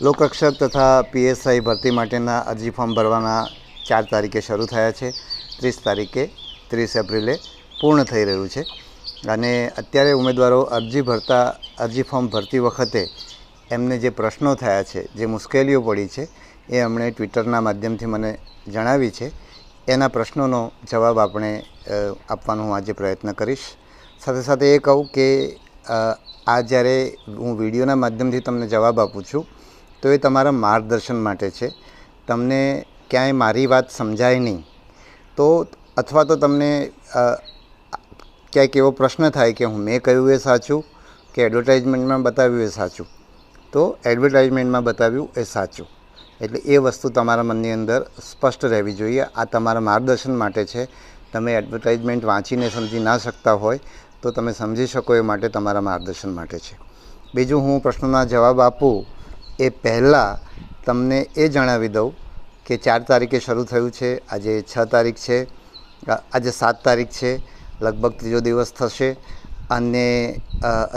લોકરક્ષક તથા પીએસઆઈ ભરતી માટેના અરજી ફોર્મ ભરવાના ચાર તારીખે શરૂ થયા છે. ત્રીસ તારીખે ત્રીસ એપ્રિલે પૂર્ણ થઈ રહ્યું છે. અને અત્યારે ઉમેદવારો અરજી ભરતા, અરજી ફોર્મ ભરતી વખતે એમને જે પ્રશ્નો થયા છે, જે મુશ્કેલીઓ પડી છે, એ એમણે ટ્વિટરના માધ્યમથી મને જણાવી છે. એના પ્રશ્નોનો જવાબ આપણે આપવાનો હું આજે પ્રયત્ન કરીશ. સાથે સાથે એ કહું કે આ જ્યારે હું વિડીયોના માધ્યમથી તમને જવાબ આપું છું તો એ તમારા માર્ગદર્શન માટે છે. તમને ક્યાંય મારી વાત સમજાય નહીં. તો અથવા તો તમને ક્યાંક એવો પ્રશ્ન થાય કે હું મેં કહ્યું એ સાચું, કે એડવર્ટાઇઝમેન્ટમાં બતાવ્યું એ સાચું. તો એડવર્ટાઇઝમેન્ટમાં બતાવ્યું એ સાચું. એટલે એ વસ્તુ તમારા મનની અંદર સ્પષ્ટ રહેવી જોઈએ. આ તમારા માર્ગદર્શન માટે છે. તમે એડવર્ટાઇઝમેન્ટ વાંચીને સમજી ના શકતા હોય, તો તમે સમજી શકો એ માટે તમારા માર્ગદર્શન માટે છે. બીજું હું પ્રશ્નોના જવાબ આપું એ પહેલાં તમને એ જણાવી દઉં કે ચાર તારીખે શરૂ થયું છે, આજે છ તારીખ છે આજે સાત તારીખ છે, લગભગ ત્રીજો દિવસ થશે અને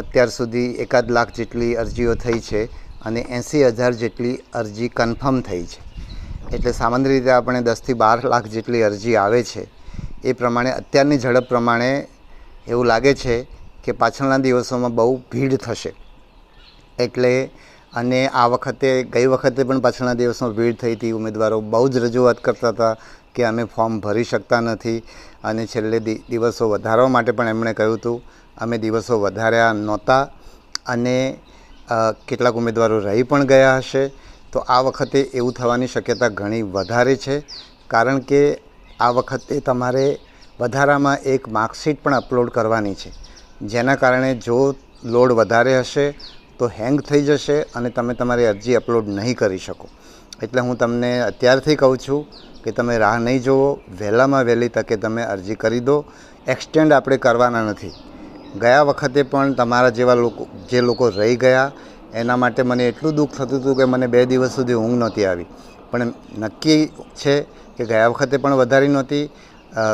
અત્યાર સુધી એકાદ લાખ જેટલી અરજીઓ થઈ છે અને એંસી હજાર જેટલી અરજી કન્ફર્મ થઈ છે. એટલે સામાન્ય રીતે આપણે દસથી બાર લાખ જેટલી અરજી આવે છે, એ પ્રમાણે અત્યારની ઝડપ પ્રમાણે એવું લાગે છે કે પાછળના દિવસોમાં બહુ ભીડ થશે. એટલે અને આ વખતે, ગઈ વખતે પણ પાછળના દિવસમાં ભીડ થઈ હતી. ઉમેદવારો બહુ જ રજૂઆત કરતા હતા કે અમે ફોર્મ ભરી શકતા નથી અને છેલ્લે દિવસો વધારવા માટે પણ એમણે કહ્યું હતું, અમે દિવસો વધાર્યા નહોતા અને કેટલાક ઉમેદવારો રહી પણ ગયા હશે. તો આ વખતે એવું થવાની શક્યતા ઘણી વધારે છે, કારણ કે આ વખતે તમારે વધારામાં એક માર્કશીટ પણ અપલોડ કરવાની છે. જેના કારણે જો લોડ વધારે હશે તો હેંગ થઈ જશે અને તમે તમારી અરજી અપલોડ નહીં કરી શકો. એટલે હું તમને અત્યારથી કહું છું કે તમે રાહ નહીં જુઓ, વહેલામાં વહેલી તકે તમે અરજી કરી દો. એક્સટેન્ડ આપણે કરવાના નથી. ગયા વખતે પણ તમારા જેવા લોકો, જે લોકો રહી ગયા, એના માટે મને એટલું દુઃખ થતું હતું કે મને બે દિવસ સુધી ઊંઘ નહોતી આવી. પણ નક્કી છે કે ગયા વખતે પણ વધારી નહોતી.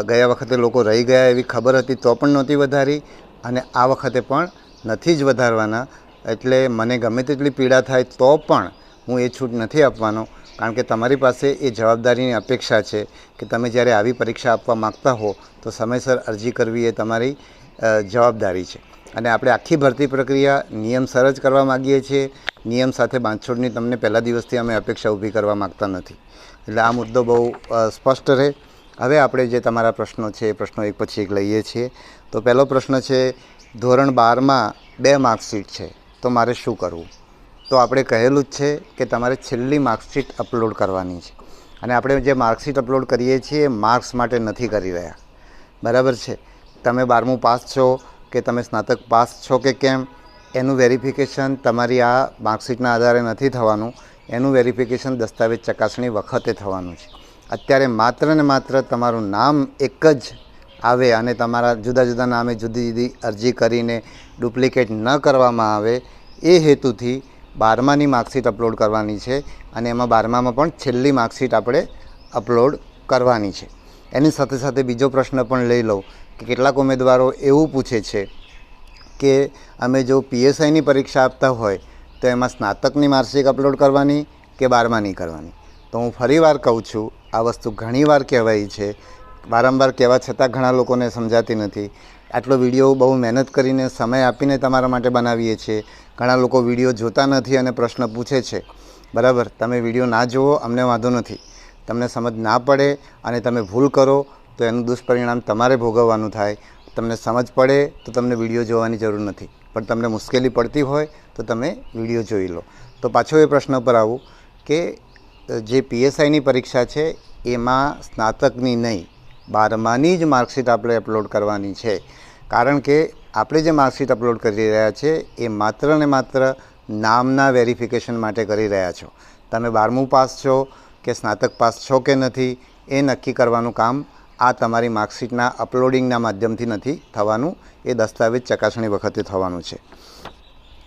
ગયા વખતે લોકો રહી ગયા એવી ખબર હતી તો પણ નહોતી વધારી. અને આ વખતે પણ નથી જ વધારવાના. એટલે મને ગમે તેટલી પીડા થાય તો પણ હું એ છૂટ નથી આપવાનો. કારણ કે તમારી પાસે એ જવાબદારીની અપેક્ષા છે કે તમે જ્યારે આવી પરીક્ષા આપવા માગતા હો, તો સમયસર અરજી કરવી એ તમારી જવાબદારી છે. અને આપણે આખી ભરતી પ્રક્રિયા નિયમસર જ કરવા માગીએ છીએ. નિયમ સાથે બાંધછોડની તમને પહેલા દિવસથી અમે અપેક્ષા ઊભી કરવા માગતા નથી. એટલે આ મુદ્દો બહુ સ્પષ્ટ રહે. હવે આપણે જે તમારા પ્રશ્નો છે, એ પ્રશ્નો એક પછી એક લઈએ છીએ. તો પહેલો પ્રશ્ન છે, ધોરણ બારમાં બે માર્કશીટ છે. તો મારે શું કરવું? તો આપણે કહેલું જ છે કે તમારે છેલ્લી માર્કશીટ અપલોડ કરવાની છે. અને આપણે જે માર્કશીટ અપલોડ કરીએ છીએ માર્ક્સ માટે નથી કરી રહ્યા. બરાબર છે? તમે બારમું પાસ છો કે તમે સ્નાતક પાસ છો કે કેમ? એનું વેરિફિકેશન તમારી આ માર્કશીટના આધારે નથી થવાનું. એનું વેરિફિકેશન દસ્તાવેજ ચકાસણી વખતે થવાનું છે. અત્યારે માત્ર ને માત્ર તમારું નામ એક જ આવે અને તમારા જુદા જુદા નામે જુદી જુદી અરજી કરીને ડુપ્લિકેટ ન કરવામાં આવે, એ હેતુથી બારમાની માર્કશીટ અપલોડ કરવાની છે અને એમાં બારમામાં પણ છેલ્લી માર્કશીટ આપણે અપલોડ કરવાની છે. એની સાથે સાથે બીજો પ્રશ્ન પણ લઈ લઉં કે કેટલાક ઉમેદવારો એવું પૂછે છે કે અમે જો પીએસઆઈની પરીક્ષા આપતા હોય તો એમાં સ્નાતકની માર્કશીટ અપલોડ કરવાની કે બારમાની કરવાની? તો હું ફરીવાર કહું છું, આ વસ્તુ ઘણીવાર કહેવાય છે વારંવાર કહેવા છતાં ઘણા લોકોને સમજાતી નથી. આટલો વીડિયો બહુ મહેનત કરીને સમય આપીને તમારા માટે બનાવીએ છીએ. ઘણા લોકો વીડિયો જોતા નથી અને પ્રશ્ન પૂછે છે. બરાબર, તમે વીડિયો ના જુઓ, અમને વાંધો નથી. તમને સમજ ના પડે અને તમે ભૂલ કરો, તો એનું દુષ્પરિણામ તમારે ભોગવવાનું થાય. તમને સમજ પડે, તો તમને વીડિયો જોવાની જરૂર નથી. પણ તમને મુશ્કેલી પડતી હોય, તો તમે વીડિયો જોઈ લો. તો પાછો એ પ્રશ્ન પર આવું કે, જે પીએસઆઈની પરીક્ષા છે, એમાં સ્નાતકની નહીં. બારમાની જ માર્કશીટ આપણે અપલોડ કરવાની છે. કારણ કે આપણે જે માર્કશીટ અપલોડ કરી રહ્યા છે, એ માત્ર ને માત્ર નામના વેરિફિકેશન માટે કરી રહ્યા છો. તમે બારમું પાસ છો કે સ્નાતક પાસ છો કે નથી, એ નક્કી કરવાનું કામ આ તમારી માર્કશીટના અપલોડિંગના માધ્યમથી નથી થવાનું, એ દસ્તાવેજ ચકાસણી વખતે થવાનું છે.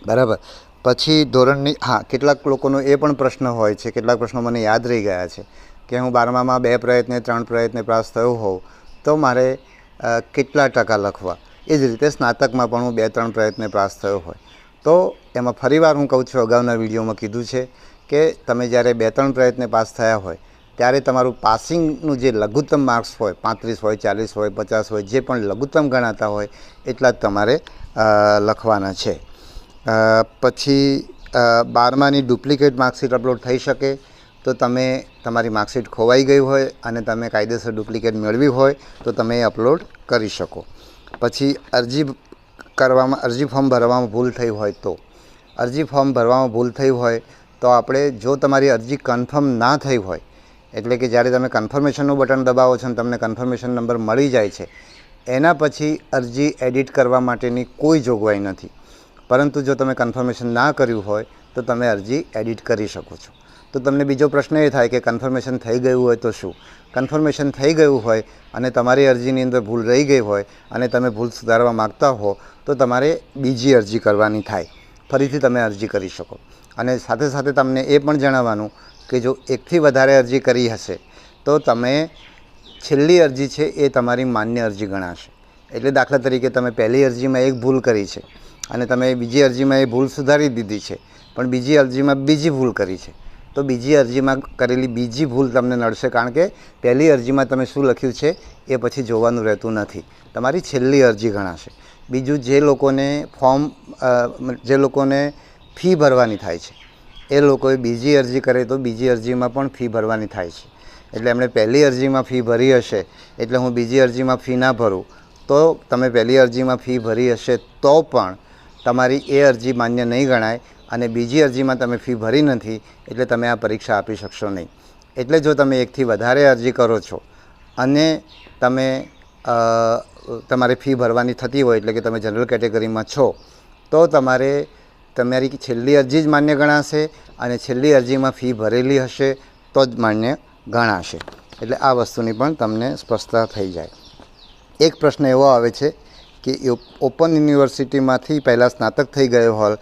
બરાબર? પછી ધોરણની, હા, કેટલાક લોકોનો એ પણ પ્રશ્ન હોય છે, કેટલાક પ્રશ્નો મને યાદ રહી ગયા છે. કે હું બારમામાં બે પ્રયત્ને, ત્રણ પ્રયત્ને પાસ થયો હોઉં, તો મારે કેટલા ટકા લખવા? એ જ રીતે સ્નાતકમાં પણ હું બે, ત્રણ પ્રયત્ને પાસ થયો હોય. તો એમાં ફરીવાર હું કહું છું, અગાઉના વિડીયોમાં કીધું છે કે તમે જ્યારે બે, ત્રણ પ્રયત્ને પાસ થયા હોય, ત્યારે તમારું પાસિંગનું જે લઘુત્તમ માર્ક્સ હોય, પાંત્રીસ હોય, ચાલીસ હોય, પચાસ હોય, જે પણ લઘુત્તમ ગણાતા હોય, એટલા જ તમારે લખવાના છે. પછી બારમાની ડુપ્લિકેટ માર્કશીટ અપલોડ થઈ શકે તો તમે તમારી માર્કશીટ ખોવાઈ ગઈ હોય અને તમે કાયદેસર ડુપ્લિકેટ મેળવી હોય, તો તમે એ અપલોડ કરી શકો. પછી અરજી કરવામાં, અરજી ફોર્મ ભરવામાં ભૂલ થઈ હોય તો. અરજી ફોર્મ ભરવામાં ભૂલ થઈ હોય, તો આપણે જો તમારી અરજી કન્ફર્મ ના થઈ હોય, એટલે કે જ્યારે તમે કન્ફર્મેશનનું બટન દબાવો છો અને તમને કન્ફર્મેશન નંબર મળી જાય છે, એના પછી અરજી એડિટ કરવા માટેની કોઈ જોગવાઈ નથી. પરંતુ જો તમે કન્ફર્મેશન ના કર્યું હોય, તો તમે અરજી એડિટ કરી શકો છો. તો તમને બીજો પ્રશ્ન એ થાય કે કન્ફર્મેશન થઈ ગયું હોય તો શું? કન્ફર્મેશન થઈ ગયું હોય અને તમારી અરજીની અંદર ભૂલ રહી ગઈ હોય અને તમે ભૂલ સુધારવા માગતા હો, તો તમારે બીજી અરજી કરવાની થાય. ફરીથી તમે અરજી કરી શકો. અને સાથે સાથે તમને એ પણ જણાવવાનું કે જો એકથી વધારે અરજી કરી હશે, તો તમે છેલ્લી અરજી છે એ તમારી માન્ય અરજી ગણાશે. એટલે દાખલા તરીકે તમે પહેલી અરજીમાં એક ભૂલ કરી છે અને તમે બીજી અરજીમાં એ ભૂલ સુધારી દીધી છે, પણ બીજી અરજીમાં બીજી ભૂલ કરી છે. તો બીજી અરજીમાં કરેલી બીજી ભૂલ તમને નડશે કારણ કે પહેલી અરજીમાં તમે શું લખ્યું છે એ પછી જોવાનું રહેતું નથી. તમારી છેલ્લી અરજી ગણાશે. બીજું જે લોકોને ફોર્મ જે લોકોને ફી ભરવાની થાય છે, એ લોકોએ બીજી અરજી કરે તો બીજી અરજીમાં પણ ફી ભરવાની થાય છે. એટલે એમણે પહેલી અરજીમાં ફી ભરી હશે, એટલે હું બીજી અરજીમાં ફી ના ભરું, તો તમે પહેલી અરજીમાં ફી ભરી હશે તો પણ તમારી એ અરજી માન્ય નહીં ગણાય અને બીજી અરજીમાં તમે ફી ભરી નથી, એટલે તમે આ પરીક્ષા આપી શકશો નહીં. એટલે જો તમે એકથી વધારે અરજી કરો છો અને તમે તમારે ફી ભરવાની થતી હોય, એટલે કે તમે જનરલ કેટેગરીમાં છો, તો તમારે, તમારી છેલ્લી અરજી જ માન્ય ગણાશે અને છેલ્લી અરજીમાં ફી ભરેલી હશે તો જ માન્ય ગણાશે. એટલે આ વસ્તુની પણ તમને સ્પષ્ટતા થઈ જાય. એક પ્રશ્ન એવો આવે છે કે ઓપન યુનિવર્સિટીમાંથી પહેલાં સ્નાતક થઈ ગયો હોય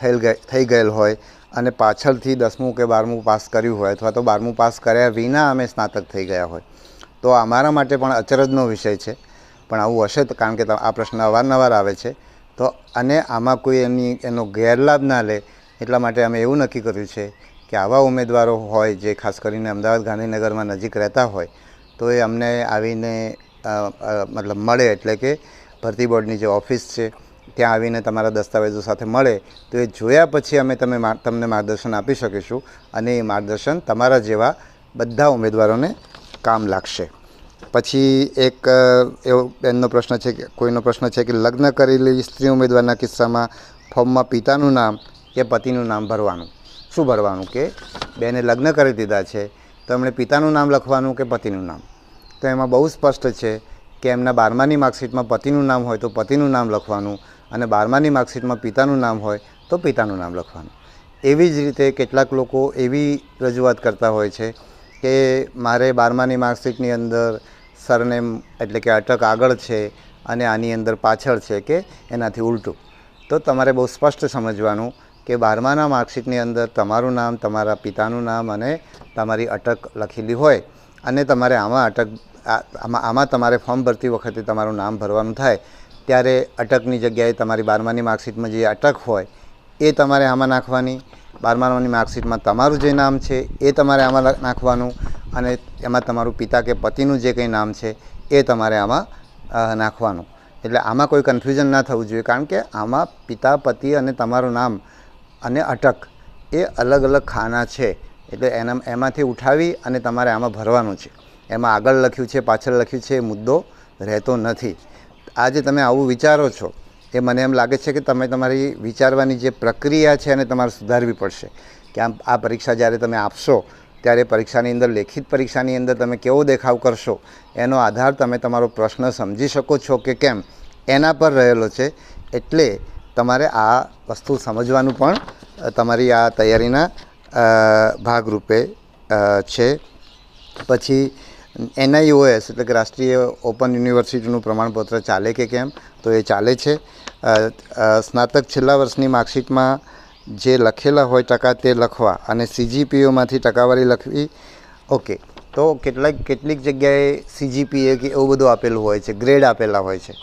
થયેલ થઈ ગયેલ હોય અને પાછળથી દસમું કે બારમું પાસ કર્યું હોય અથવા તો બારમું પાસ કર્યા વિના અમે સ્નાતક થઈ ગયા હોય. તો અમારા માટે પણ અચરજનો વિષય છે. પણ આવું હશે તો કારણ કે આ પ્રશ્ન અવારનવાર આવે છે. તો અને આમાં કોઈ એની, એનો ગેરલાભ ના લે એટલા માટે અમે એવું નક્કી કર્યું છે કે આવા ઉમેદવારો હોય જે ખાસ કરીને અમદાવાદ ગાંધીનગરમાં નજીક રહેતા હોય, તો એ અમને આવીને મતલબ મળે એટલે કે ભરતી બોર્ડની જે ઓફિસ છે ત્યાં આવીને તમારા દસ્તાવેજો સાથે મળે, તો એ જોયા પછી અમે તમે તમને માર્ગદર્શન આપી શકીશું અને એ માર્ગદર્શન તમારા જેવા બધા ઉમેદવારોને કામ લાગશે. પછી એક એવો બેનનો પ્રશ્ન છે કે, કોઈનો પ્રશ્ન છે કે લગ્ન કરેલી સ્ત્રી ઉમેદવારના કિસ્સામાં ફોર્મમાં પિતાનું નામ, કે પતિનું નામ ભરવાનું? શું ભરવાનું? કે બેને લગ્ન કરી દીધા છે, તો એમણે પિતાનું નામ લખવાનું કે પતિનું નામ? તો એમાં બહુ સ્પષ્ટ છે કે એમના બારમાની માર્કશીટમાં પતિનું નામ હોય તો પતિનું નામ લખવાનું અને બારમાની માર્કશીટમાં પિતાનું નામ હોય તો પિતાનું નામ લખવાનું. એવી જ રીતે કેટલાક લોકો એવી રજૂઆત કરતા હોય છે કે મારે બારમાની માર્કશીટની અંદર સરનેમ એટલે કે અટક આગળ છે અને આની અંદર પાછળ છે કે એનાથી ઉલટું. તો તમારે બહુ સ્પષ્ટ સમજવાનું કે બારમાના માર્કશીટની અંદર તમારું નામ, તમારા પિતાનું નામ અને તમારી અટક લખેલી હોય અને તમારે આમાં અટક આમાં આમાં તમારે ફોર્મ ભરતી વખતે તમારું નામ ભરવાનું થાય ત્યારે અટકની જગ્યાએ તમારી બારમાની માર્કશીટમાં જે અટક હોય, એ તમારે આમાં નાખવાની. બારમાની માર્કશીટમાં તમારું જે નામ છે, એ તમારે આમાં નાખવાનું. અને એમાં તમારું પિતા કે પતિનું જે કંઈ નામ છે, એ તમારે આમાં નાખવાનું. એટલે આમાં કોઈ કન્ફ્યુઝન ના થવું જોઈએ, કારણ કે આમાં પિતા, પતિ અને તમારું નામ અને અટક એ અલગ અલગ ખાના છે. એટલે એના, એમાંથી ઉઠાવી અને તમારે આમાં ભરવાનું છે. એમાં આગળ લખ્યું છે, પાછળ લખ્યું છે એ મુદ્દો રહેતો નથી. આજે તમે આવું વિચારો છો, એ મને એમ લાગે છે કે તમે તમારી વિચારવાની જે પ્રક્રિયા છે એને તમારે સુધારવી પડશે. કે આમ આ પરીક્ષા જ્યારે તમે આપશો, ત્યારે પરીક્ષાની અંદર, લેખિત પરીક્ષાની અંદર તમે કેવો દેખાવ કરશો, એનો આધાર તમે તમારો પ્રશ્ન સમજી શકો છો કે કેમ, એના પર રહેલો છે. એટલે તમારે આ વસ્તુ સમજવાનું પણ તમારી આ તૈયારીના ભાગરૂપે છે. પછી એનઆઈઓએસ એટલે કે રાષ્ટ્રીય ઓપન યુનિવર્સિટીનું પ્રમાણપત્ર ચાલે કે કેમ? તો એ ચાલે છે. સ્નાતક છેલ્લા વર્ષની માર્કશીટમાં જે લખેલા હોય ટકા તે લખવા અને સીજીપીઓમાંથી ટકાવારી લખવી. ઓકે, તો કેટલાક, કેટલીક જગ્યાએ સીજીપીએ કે એવું બધું આપેલું હોય છે, ગ્રેડ આપેલા હોય છે.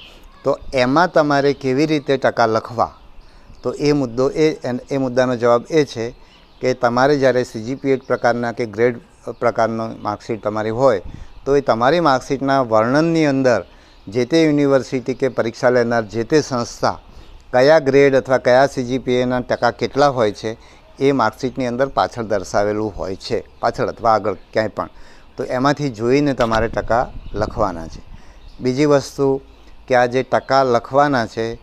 તો એમાં તમારે કેવી રીતે ટકા લખવા? તો એ મુદ્દો એ એ મુદ્દાનો જવાબ એ છે કે તમારે જ્યારે સીજીપીએ પ્રકારના કે ગ્રેડ પ્રકારનો માર્કશીટ તમારી હોય, તો એ તમારી માર્કશીટના વર્ણનની અંદર જે તે યુનિવર્સિટી કે પરીક્ષા લેનાર જે તે સંસ્થા કયા ગ્રેડ અથવા કયા સીજીપીએના ટકા કેટલા હોય છે, એ માર્કશીટની અંદર પાછળ દર્શાવેલું હોય છે, પાછળ અથવા આગળ ક્યાંય પણ. તો એમાંથી જોઈને તમારે ટકા લખવાના છે. બીજી વસ્તુ કે આ જે ટકા લખવાના છે,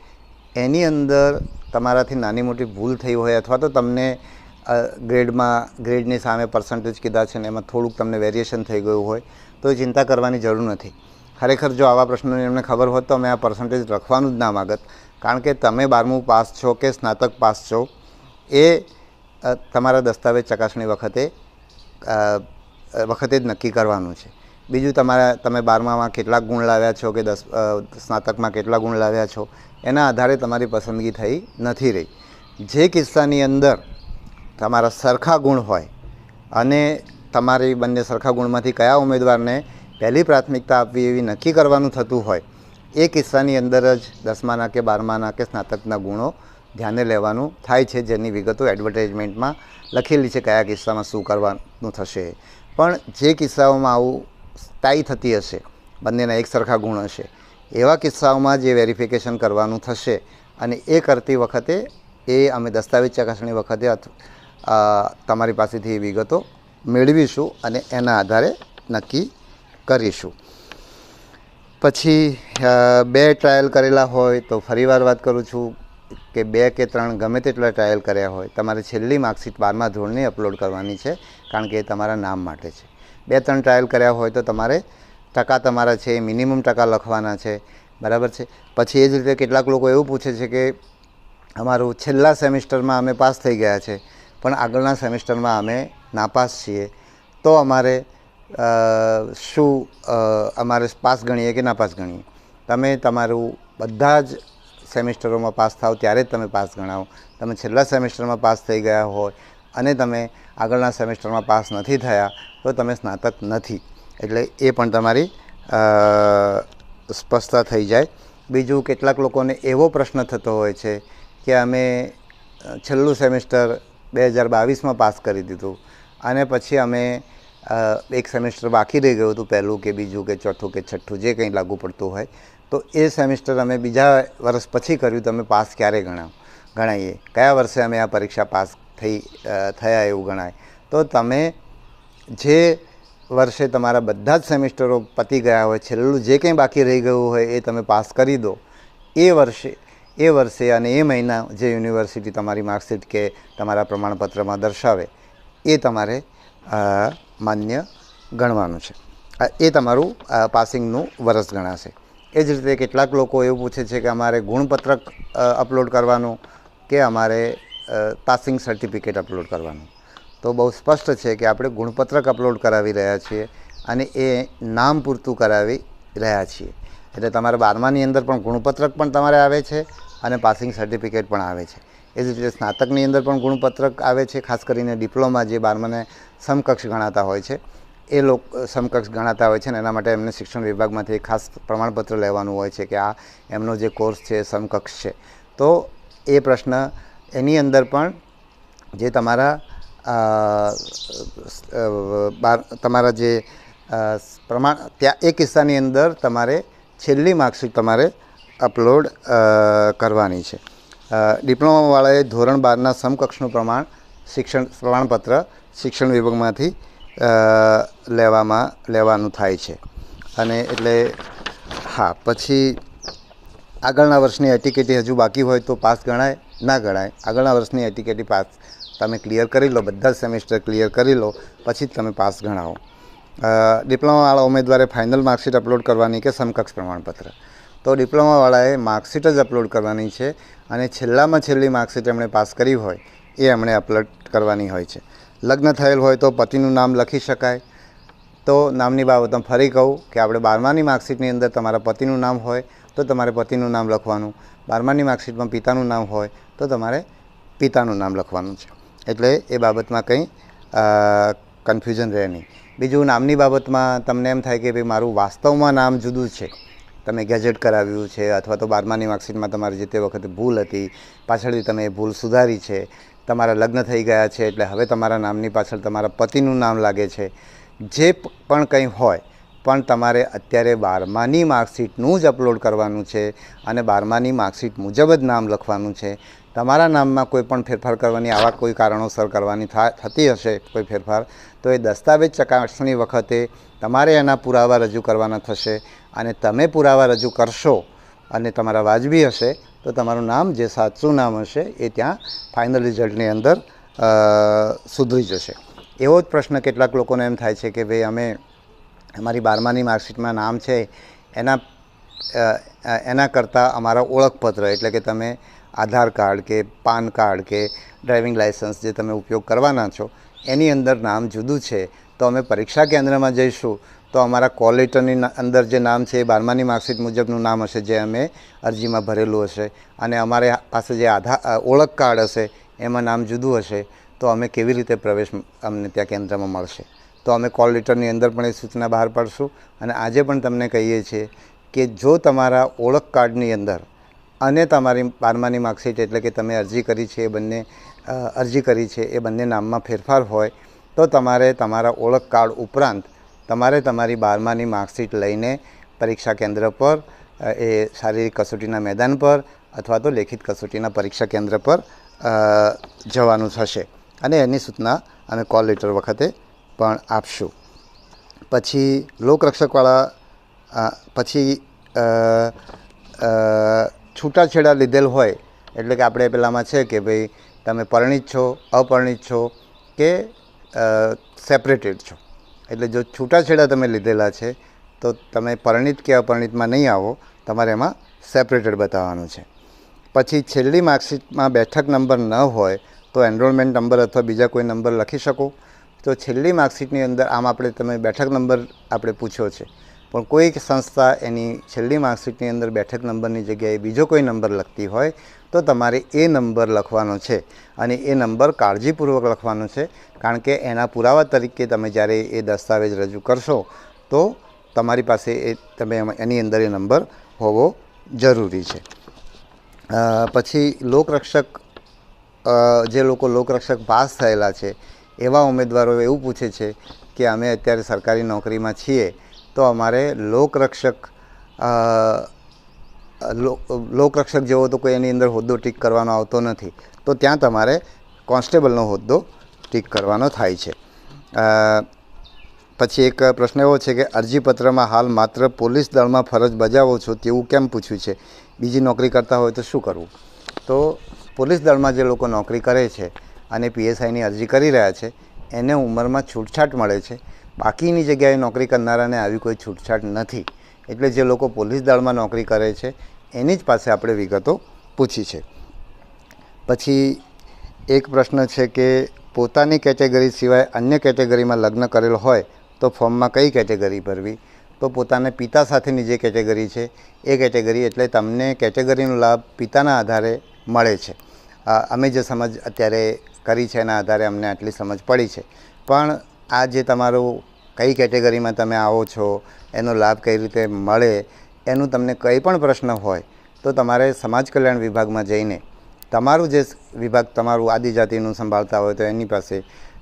એની અંદર તમારાથી નાની મોટી ભૂલ થઈ હોય અથવા તો તમને ગ્રેડમાં, ગ્રેડની સામે પર્સન્ટેજ કીધા છે ને એમાં થોડુંક તમને વેરિએશન થઈ ગયું હોય, તો એ ચિંતા કરવાની જરૂર નથી. ખરેખર જો આવા પ્રશ્નોની એમને ખબર હોત તો અમે આ પર્સન્ટેજ લખવાનું જ ના માગત. કારણ કે તમે બારમું પાસ છો કે સ્નાતક પાસ છો, એ તમારા દસ્તાવેજ ચકાસણી વખતે વખતે જ નક્કી કરવાનું છે. બીજું તમારા, તમે બારમામાં કેટલા ગુણ લાવ્યા છો કે દસ સ્નાતકમાં કેટલા ગુણ લાવ્યા છો, એના આધારે તમારી પસંદગી થઈ નથી રહી. જે કિસ્સાની અંદર તમારા સરખા ગુણ હોય અને તમારી બંને સરખા ગુણમાંથી કયા ઉમેદવારને પહેલી પ્રાથમિકતા આપવી એવી નક્કી કરવાનું થતું હોય, એ કિસ્સાની અંદર જ દસમાના કે બારમાના કે સ્નાતકના ગુણો ધ્યાને લેવાનું થાય છે, જેની વિગતો એડવર્ટાઇઝમેન્ટમાં લખેલી છે, કયા કિસ્સામાં શું કરવાનું થશે. પણ જે કિસ્સાઓમાં આવું સ્થાયી થતી હશે, બંનેના એક સરખા ગુણ હશે, એવા કિસ્સાઓમાં જે વેરિફિકેશન કરવાનું થશે અને એ કરતી વખતે, એ અમે દસ્તાવેજ ચકાસણી વખતે તમારી પાસેથી એ વિગતો મેળવીશું અને એના આધારે નક્કી કરીશું. પછી બે ટ્રાયલ કરેલા હોય તો ફરીવાર વાત કરું છું કે બે કે ત્રણ ગમે તેટલા ટ્રાયલ કર્યા હોય, તમારે છેલ્લી માર્કશીટ બારમા ધોરણની અપલોડ કરવાની છે, કારણ કે એ તમારા નામ માટે છે. બે ત્રણ ટ્રાયલ કર્યા હોય તો તમારે ટકા તમારા છે મિનિમમ ટકા લખવાના છે, બરાબર છે? પછી એ જ રીતે કેટલાક લોકો એવું પૂછે છે કે અમારું છેલ્લા સેમિસ્ટરમાં અમે પાસ થઈ ગયા છે પણ આગળના સેમિસ્ટરમાં અમે નાપાસ છીએ. તો અમારે શું અમારે પાસ ગણીએ કે નાપાસ ગણીએ? તમે તમારું બધા જ સેમિસ્ટરોમાં પાસ થાવ ત્યારે જ તમે પાસ ગણાવો. તમે છેલ્લા સેમિસ્ટરમાં પાસ થઈ ગયા હોય અને તમે આગળના સેમિસ્ટરમાં પાસ નથી થયા, તો તમે સ્નાતક નથી. એટલે એ પણ તમારી સ્પષ્ટતા થઈ જાય. બીજું, કેટલાક લોકોને એવો પ્રશ્ન થતો હોય છે કે અમે છેલ્લું સેમિસ્ટર બે હજાર બાવીસમાં પાસ કરી દીધું. અને પછી અમે એક સેમિસ્ટર બાકી રહી ગયું હતું પહેલું કે બીજું કે ચોથું કે છઠ્ઠું, જે કંઈ લાગુ પડતું હોય. તો એ સેમિસ્ટર અમે બીજા વર્ષ પછી કર્યું તો અમે પાસ ક્યારે ગણાવ ગણાઈએ? કયા વર્ષે અમે આ પરીક્ષા પાસ થઈ થયા એવું ગણાય? તો તમે જે વર્ષે તમારા બધા જ સેમિસ્ટરો પતી ગયા હોય, છેલ્લું જે કંઈ બાકી રહી ગયું હોય એ તમે પાસ કરી દો. એ વર્ષે એ વર્ષે અને એ મહિના જે યુનિવર્સિટી તમારી માર્કશીટ કે તમારા પ્રમાણપત્રમાં દર્શાવે, એ તમારે માન્ય ગણવાનું છે. એ તમારું પાસિંગનું વર્ષ ગણાશે. એ જ રીતે કેટલાક લોકો એવું પૂછે છે કે અમારે ગુણપત્રક અપલોડ કરવાનું કે અમારે પાસિંગ સર્ટિફિકેટ અપલોડ કરવાનું. તો બહુ સ્પષ્ટ છે કે આપણે ગુણપત્રક અપલોડ કરાવી રહ્યા છીએ અને એ નામ પૂરતું કરાવી રહ્યા છીએ. એટલે તમારે બારમાની અંદર પણ ગુણપત્રક પણ તમારે આવે છે અને પાસિંગ સર્ટિફિકેટ પણ આવે છે. એ જ રીતે સ્નાતકની અંદર પણ ગુણપત્રક આવે છે, ખાસ કરીને ડિપ્લોમા જે બારમાને સમકક્ષ ગણાતા હોય છે. એ લોકો, સમકક્ષ ગણાતા હોય છે ને એના માટે એમને શિક્ષણ વિભાગમાંથી ખાસ પ્રમાણપત્ર લેવાનું હોય છે કે આ એમનો જે કોર્સ છે સમકક્ષ છે. તો એ પ્રશ્ન એની અંદર પણ જે તમારા બાર, તમારા જે પ્રમાણ, ત્યાં એ કિસ્સાની અંદર તમારે છેલ્લી માર્કશીટ તમારે અપલોડ કરવાની છે. ડિપ્લોમાવાળાએ ધોરણ બારના સમકક્ષનું પ્રમાણ, શિક્ષણ, પ્રમાણપત્ર શિક્ષણ વિભાગમાંથી લેવામાં, લેવાનું થાય છે. અને એટલે, હા, પછી આગળના વર્ષની એટીકેટી હજુ બાકી હોય તો પાસ ગણાય, ના ગણાય. આગળના વર્ષની એટીકેટી પાસ તમે ક્લિયર કરી લો, બધા સેમેસ્ટર ક્લિયર કરી લો, પછી જ તમે પાસ ગણાવો. ડિપ્લોમાવાળા ઉમેદવારે ફાઇનલ માર્કશીટ અપલોડ કરવાની કે સમકક્ષ પ્રમાણપત્ર? તો ડિપ્લોમાવાળાએ માર્કશીટ જ અપલોડ કરવાની છે અને છેલ્લામાં છેલ્લી માર્કશીટ એમણે પાસ કરી હોય એ એમણે અપલોડ કરવાની હોય છે. લગ્ન થયેલ હોય તો પતિનું નામ લખી શકાય. તો નામની બાબતમાં ફરી કહું કે આપણે બારમાની માર્કશીટની અંદર તમારા પતિનું નામ હોય તો તમારે પતિનું નામ લખવાનું. બારમાની માર્કશીટમાં પિતાનું નામ હોય તો તમારે પિતાનું નામ લખવાનું છે. એટલે એ બાબતમાં કંઈ કન્ફ્યુઝન રહે નહીં. બીજું નામની બાબતમાં તમને એમ થાય કે ભાઈ મારું વાસ્તવમાં નામ જુદું છે. તમે ગેજેટ કરાવ્યું છે અથવા તો બારમાની માર્કશીટમાં તમારી જે તે વખતે ભૂલ હતી, પાછળથી તમે ભૂલ સુધારી છે, તમારા લગ્ન થઈ ગયા છે એટલે હવે તમારા નામની પાછળ તમારા પતિનું નામ લાગે છે. જે પણ કંઈ હોય, પણ તમારે અત્યારે બારમાની માર્કશીટનું જ અપલોડ કરવાનું છે અને બારમાની માર્કશીટ મુજબ જ નામ લખવાનું છે. તમારા નામમાં કોઈ પણ ફેરફાર કરવાની, આવા કોઈ કારણોસર કરવાની થતી હશે કોઈ ફેરફાર, તો એ દસ્તાવેજ ચકાસણી વખતે તમારે એના પુરાવા રજૂ કરવાના થશે અને તમે પુરાવા રજૂ કરશો અને તમારા વાજબી હશે, તો તમારું નામ જે સાચું નામ હશે એ ત્યાં ફાઇનલ રિઝલ્ટની અંદર સુધરી જશે. એવો જ પ્રશ્ન કેટલાક લોકોને એમ થાય છે કે ભાઈ અમે અમારી બારમાની માર્કશીટમાં નામ છે, એના એના કરતાં અમારા ઓળખપત્ર એટલે કે તમે આધાર કાર્ડ કે પાન કાર્ડ કે ડ્રાઇવિંગ લાઇસન્સ જે તમે ઉપયોગ કરવાના છો, એની અંદર નામ જુદું છે. તો અમે પરીક્ષા કેન્દ્રમાં જઈશું, તો અમારા કોલ લેટરની અંદર જે નામ છે એ બારમાની માર્કશીટ મુજબનું નામ હશે જે અમે અરજીમાં ભરેલું હશે. અને અમારે પાસે જે આધાર ઓળખ કાર્ડ હશે, એમાં નામ જુદું હશે. તો અમે કેવી રીતે પ્રવેશ અમને ત્યાં કેન્દ્રમાં મળશે? તો અમે કોલ લેટરની અંદર પણ એ સૂચના બહાર પાડશું. અને આજે પણ તમને કહીએ છીએ કે જો તમારા ઓળખ કાર્ડની અંદર અને તમારી બારમાની માર્કશીટ એટલે કે તમે અરજી કરી છે એ બંને અરજી કરી છે એ બંને નામમાં ફેરફાર હોય, તો તમારે તમારા ઓળખ કાર્ડ ઉપરાંત તમારે તમારી બારમાની માર્કશીટ લઈને પરીક્ષા કેન્દ્ર પર એ શારીરિક કસોટીના મેદાન પર અથવા તો લેખિત કસોટીના પરીક્ષા કેન્દ્ર પર જવાનું થશે. અને એની સૂચના અમે કોલ લેટર વખતે પણ આપશું. પછી લોકરક્ષકવાળા પછી છૂટાછેડા લીધેલ હોય, એટલે કે આપણે પેલામાં છે કે ભાઈ તમે પરણિત છો, અપરિણિત છો કે સેપરેટેડ છો. એટલે જો છૂટાછેડા તમે લીધેલા છે, તો તમે પરિણિત કે અપરણિતમાં નહીં આવો, તમારે એમાં સેપરેટેડ બતાવવાનું છે. પછી છેલ્લી માર્કશીટમાં બેઠક નંબર ન હોય, તો એનરોલમેન્ટ નંબર અથવા બીજા કોઈ નંબર લખી શકો. તો છેલ્લી માર્કશીટની અંદર આમ આપણે તમે બેઠક નંબર આપણે પૂછ્યો છે પણ કોઈક સંસ્થા એની છેલ્લી માર્કશીટની અંદર બેઠક નંબરની જગ્યાએ બીજો કોઈ નંબર લખતી હોય, તો તમારે એ નંબર લખવાનો છે અને એ નંબર કાળજીપૂર્વક લખવાનો છે. કારણ કે એના પુરાવા તરીકે તમે જ્યારે એ દસ્તાવેજ રજૂ કરશો, તો તમારી પાસે એ તમે એની અંદર એ નંબર હોવો જરૂરી છે. પછી લોકરક્ષક જે લોકો લોકરક્ષક પાસ થયેલા છે, એવા ઉમેદવારો એવું પૂછે છે કે અમે અત્યારે સરકારી નોકરીમાં છીએ તો અમારે લોકરક્ષક લોકરક્ષક જેવો તો કોઈ એની અંદર હોદ્દો ટીક કરવાનો આવતો નથી. તો ત્યાં તમારે કોન્સ્ટેબલનો હોદ્દો ટીક કરવાનો થાય છે. પછી એક પ્રશ્ન એવો છે કે અરજીપત્રમાં હાલ માત્ર પોલીસ દળમાં ફરજ બજાવો છો તેવું કેમ પૂછ્યું છે? બીજી નોકરી કરતા હોય તો શું કરવું? તો પોલીસ દળમાં જે લોકો નોકરી કરે છે અને પીએસઆઈની અરજી કરી રહ્યા છે, એને ઉંમરમાં છૂટછાટ મળે છે. બાકીની જગ્યાએ નોકરી કરનારાને આવી કોઈ છૂટછાટ નથી. એટલે જે લોકો પોલીસ દળમાં નોકરી કરે છે, એની જ પાસે આપણે વિગતો પૂછી છે. પછી એક પ્રશ્ન છે કે પોતાની કેટેગરી સિવાય અન્ય કેટેગરીમાં લગ્ન કરેલ હોય તો ફોર્મમાં કઈ કેટેગરી ભરવી? તો પોતાના પિતા સાથેની જે કેટેગરી છે, એ કેટેગરી એટલે તમને કેટેગરીનો લાભ પિતાના આધારે મળે છે. અમે જે સમજ અત્યારે કરી છે એના આધારે અમને આટલી સમજ પડી છે. પણ આ જે તમારું કઈ કેટેગરીમાં તમે આવો છો, એનો લાભ કઈ રીતે મળે, એનું તમને કંઈ પણ પ્રશ્ન હોય, તો તમારે સમાજ કલ્યાણ વિભાગમાં જઈને તમારું જે વિભાગ તમારું આદિજાતિનું સંભાળતા હોય તો એની પાસે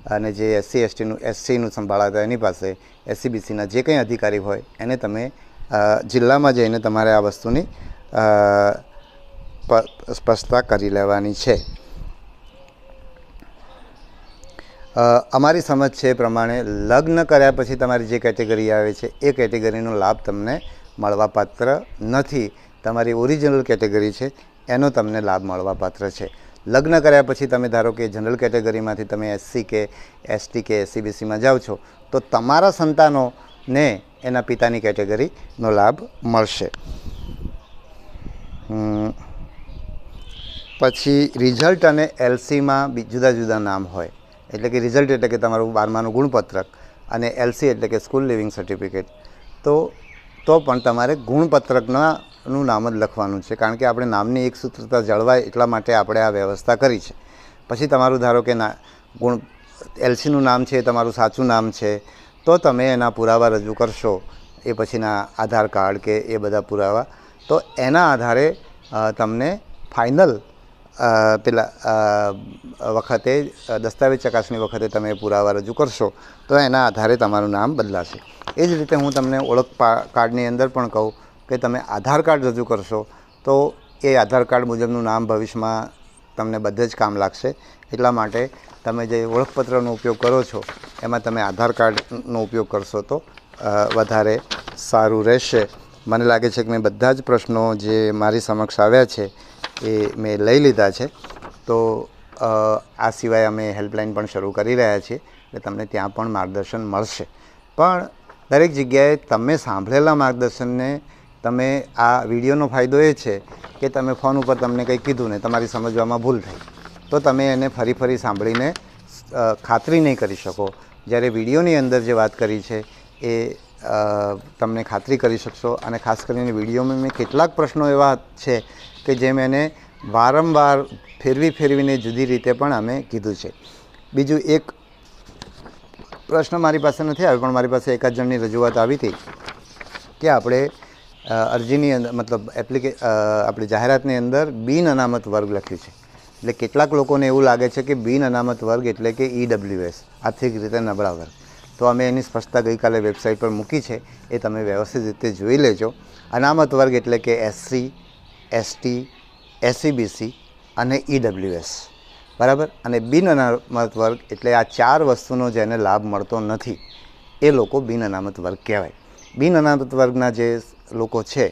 અને જે એસસી, એસટીનું, એસસીનું સંભાળતા એની પાસે એસસીબીસીના જે કંઈ અધિકારી હોય, એને તમે જિલ્લામાં જઈને તમારે આ વસ્તુની સ્પષ્ટતા કરી લેવાની છે. અમારી સમજ છે એ પ્રમાણે લગ્ન કર્યા પછી તમારી જે કેટેગરી આવે છે, એ કેટેગરીનો લાભ તમને મળવાપાત્ર નથી. તમારી ઓરિજિનલ કેટેગરી છે, એનો તમને લાભ મળવાપાત્ર છે. લગ્ન કર્યા પછી તમે ધારો કે જનરલ કેટેગરીમાંથી તમે એસસી કે એસટી કે એસસીબીસીમાં જાઓ છો, તો તમારા સંતાનોને એના પિતાની કેટેગરીનો લાભ મળશે. પછી રિઝલ્ટ અને એલસીમાં જુદા જુદા નામ હોય. એટલે કે રિઝલ્ટ એટલે કે તમારું બારમાનું ગુણપત્રક અને એલસી એટલે કે સ્કૂલ લિવિંગ સર્ટિફિકેટ તો તો પણ તમારે ગુણપત્રકના નું નામ જ લખવાનું છે. કારણ કે આપણે નામની એક સૂત્રતા જળવાય એટલા માટે આપણે આ વ્યવસ્થા કરી છે. પછી તમારું ધારો કે ના, ગુણ એલસીનું નામ છે, તમારું સાચું નામ છે, તો તમે એના પુરાવા રજૂ કરશો. એ પછીના આધાર કાર્ડ કે એ બધા પુરાવા. તો એના આધારે તમને ફાઇનલ પેલા વખતે દસ્તાવેજ ચકાસણી વખતે તમે પુરાવા રજૂ કરશો, તો એના આધારે તમારું નામ બદલાશે. એ જ રીતે હું તમને ઓળખ કાર્ડની અંદર પણ કહું કે તમે આધાર કાર્ડ રજૂ કરશો, તો એ આધાર કાર્ડ મુજબનું નામ ભવિષ્યમાં તમને બધે જ કામ લાગશે. એટલા માટે તમે જે ઓળખપત્રનો ઉપયોગ કરો છો, એમાં તમે આધાર કાર્ડનો ઉપયોગ કરશો તો વધારે સારું રહેશે. મને લાગે છે કે મેં બધા જ પ્રશ્નો જે મારી સમક્ષ આવ્યા છે એ મેં લઈ લીધા છે. તો આ સિવાય અમે હેલ્પલાઇન પણ શરૂ કરી રહ્યા છીએ એટલે તમને ત્યાં પણ માર્ગદર્શન મળશે. પણ દરેક જગ્યાએ તમે સાંભળેલા માર્ગદર્શનને તમે, આ વિડીયોનો ફાયદો એ છે કે તમે ફોન ઉપર તમને કંઈ કીધું ને તમારી સમજવામાં ભૂલ થઈ. તો તમે એને ફરી ફરી સાંભળીને ખાતરી નહીં કરી શકો. જ્યારે વિડીયોની અંદર જે વાત કરી છે એ તમને ખાતરી કરી શકશો. અને ખાસ કરીને વિડીયોમાં મેં કેટલાક પ્રશ્નો એવા છે કે જે મેં એને વારંવાર ફેરવી ફેરવીને જુદી રીતે પણ અમે કીધું છે. બીજું એક પ્રશ્ન મારી પાસે નથી આવ્યો, પણ મારી પાસે એકાદ જણની રજૂઆત આવી હતી કે આપણે અરજીની અંદર, મતલબ એપ્લિકે આપણી જાહેરાતની અંદર બિન અનામત વર્ગ લખ્યું છે. એટલે કેટલાક લોકોને એવું લાગે છે કે બિન અનામત વર્ગ એટલે કે ઈડબ્લ્યુએસ આર્થિક રીતે નબળા વર્ગ. તો અમે એની સ્પષ્ટતા ગઈકાલે વેબસાઇટ પર મૂકી છે, એ તમે વ્યવસ્થિત રીતે જોઈ લેજો. અનામત વર્ગ એટલે કે એસસી એસટી એસસીબીસી અને ઈડબ્લ્યુએસ બરાબર? અને બિન અનામત વર્ગ એટલે આ ચાર વસ્તુનો જેને લાભ મળતો નથી, એ લોકો બિન અનામત વર્ગ કહેવાય. બિન અનામત વર્ગના જે લોકો છે,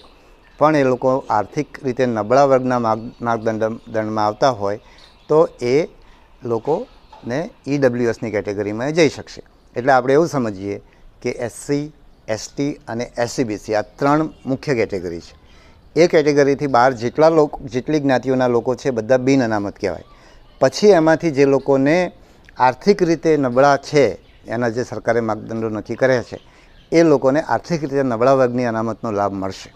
પણ એ લોકો આર્થિક રીતે નબળા વર્ગના માર્ગ માર્ગદંડ, દંડમાં આવતા હોય, તો એ લોકોને ઈડબ્લ્યુએસની કેટેગરીમાં જઈ શકશે. એટલે આપણે એવું સમજીએ કે એસસી એસટી અને એસસીબીસી આ ત્રણ મુખ્ય કેટેગરી છે. એ કેટેગરીથી બહાર જેટલા લોકો, જેટલી જ્ઞાતિઓના લોકો છે, બધા બિન અનામત કહેવાય. પછી એમાંથી જે લોકોને આર્થિક રીતે નબળા છે, એના જે સરકારે માપદંડો નક્કી કર્યા છે, એ લોકોને આર્થિક રીતે નબળા વર્ગની અનામતનો લાભ મળશે.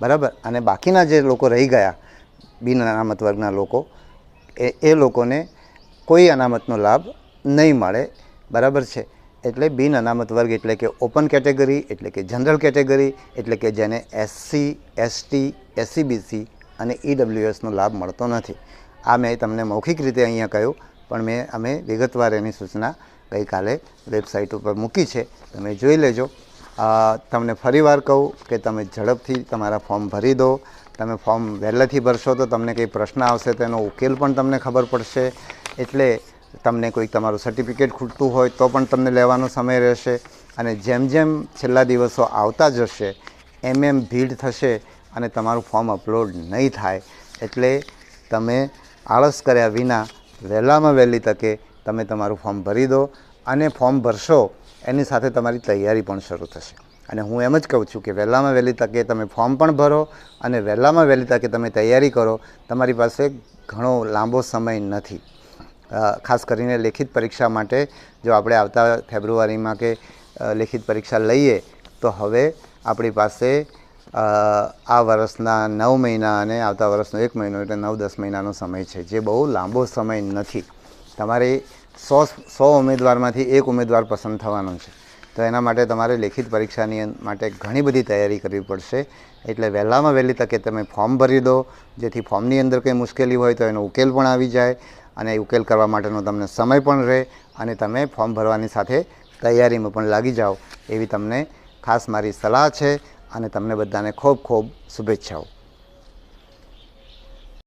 બરાબર? અને બાકીના જે લોકો રહી ગયા, બિન અનામત વર્ગના લોકો, એ એ લોકોને કોઈ અનામતનો લાભ નહીં મળે. બરાબર છે? એટલે બિન અનામત વર્ગ એટલે કે ઓપન કેટેગરી, એટલે કે જનરલ કેટેગરી, એટલે કે જેને એસસી એસટી એસસીબીસી અને ઈડબ્લ્યુએસનો લાભ મળતો નથી. આ મેં તમને મૌખિક રીતે અહીંયા કહ્યું, પણ મેં, અમે વિગતવાર એની સૂચના ગઈકાલે વેબસાઇટ ઉપર મૂકી છે. તમે જોઈ લેજો. તમને ફરીવાર કહું કે તમે ઝડપથી તમારા ફોર્મ ભરી દો. તમે ફોર્મ વહેલાથી ભરશો તો તમને કંઈ પ્રશ્ન આવશે તો એનો ઉકેલ પણ તમને ખબર પડશે. એટલે તમને કોઈક તમારું સર્ટિફિકેટ ખૂટતું હોય તો પણ તમને લેવાનો સમય રહેશે અને જેમ જેમ છેલ્લા દિવસો આવતા જશે, એમ એમ ભીડ થશે અને તમારું ફોર્મ અપલોડ નહીં થાય. એટલે તમે આળસ કર્યા વિના વહેલામાં વહેલી તકે તમે તમારું ફોર્મ ભરી દો અને ફોર્મ ભરશો, એની સાથે તમારી તૈયારી પણ શરૂ થશે. અને હું એમ જ કહું છું કે વહેલામાં વહેલી તકે તમે ફોર્મ પણ ભરો અને વહેલામાં વહેલી તકે તમે તૈયારી કરો, તમારી પાસે ઘણો લાંબો સમય નથી. ખાસ કરીને લેખિત પરીક્ષા માટે જો આપણે આવતા ફેબ્રુઆરીમાં કે લેખિત પરીક્ષા લઈએ, તો હવે આપણી પાસે આ વર્ષના નવ મહિના અને આવતા વર્ષનો એક મહિનો એટલે નવ દસ મહિનાનો સમય છે, જે બહુ લાંબો સમય નથી. તમારે સો સો ઉમેદવારમાંથી એક ઉમેદવાર પસંદ થવાનો છે. તો એના માટે તમારે લેખિત પરીક્ષાની માટે ઘણી બધી તૈયારી કરવી પડશે. એટલે વહેલામાં વહેલી તકે તમે ફોર્મ ભરી દો. જેથી ફોર્મની અંદર કંઈ મુશ્કેલી હોય તો એનો ઉકેલ પણ આવી જાય. અને ઉકેલ કરવા માટેનો તમને સમય પણ રહે અને તમે ફોર્મ ભરવાની સાથે તૈયારીમાં પણ લાગી જાઓ એવી તમને ખાસ મારી સલાહ છે અને તમને બધાને ખૂબ ખૂબ શુભેચ્છાઓ.